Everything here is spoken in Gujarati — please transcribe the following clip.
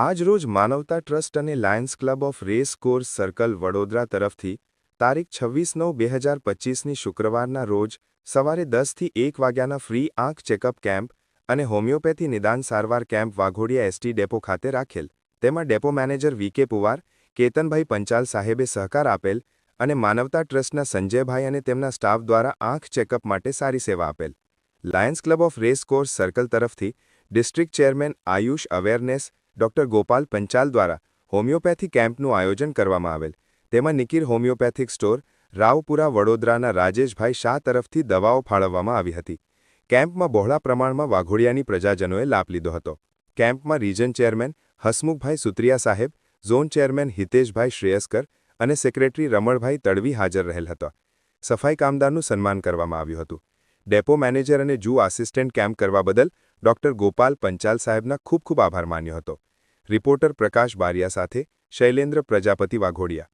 આજરોજ માનવતા ટ્રસ્ટ અને Lions Club of Race Course Circle Vadodara તરફથી તારીખ છવ્વીસ નવ બે હજાર પચીસની શુક્રવારના રોજ સવારે દસથી એક વાગ્યાના ફ્રી આંખ ચેકઅપ કેમ્પ અને હોમિયોપેથી નિદાન સારવાર કેમ્પ વાઘોડિયા એસટી ડેપો ખાતે રાખેલ. તેમાં ડેપો મેનેજર વી કે પુવાર, કેતનભાઈ પંચાલ સાહેબે સહકાર આપેલ અને માનવતા ટ્રસ્ટના સંજયભાઈ અને તેમના સ્ટાફ દ્વારા આંખ ચેકઅપ માટે સારી સેવા આપેલ. Lions Club of Race Course Circle તરફથી district chairman AYUSH awareness doctor Gopal Panchal દ્વારા હોમિયોપેથી કેમ્પનું આયોજન કરવામાં આવેલ. તેમાં નિકિર હોમિયોપેથિક સ્ટોર, રાવપુરા વડોદરાના રાજેશભાઈ શાહ તરફથી દવાઓ ફાળવવામાં આવી હતી. કેમ્પમાં બહોળા પ્રમાણમાં વાઘોડિયાની પ્રજાજનોએ લાભ લીધો હતો. કેમ્પમાં રીજન ચેરમેન હસમુખભાઈ સુત્રિયા સાહેબ, ઝોન ચેરમેન હિતેશભાઈ શ્રેયસ્કર અને સેક્રેટરી રમણભાઈ તડવી હાજર રહેલ હતા. સફાઈ કામદારનું સન્માન કરવામાં આવ્યું હતું. ડેપો મેનેજર અને જૂ આસિસ્ટન્ટ કેમ્પ કરવા બદલ ડોક્ટર ગોપાલ પંચાલ સાહેબના ખૂબ ખૂબ આભાર માન્યો હતો. રિપોર્ટર પ્રકાશ બારિયા સાથે શૈલેન્દ્ર પ્રજાપતિ વાઘોડિયા.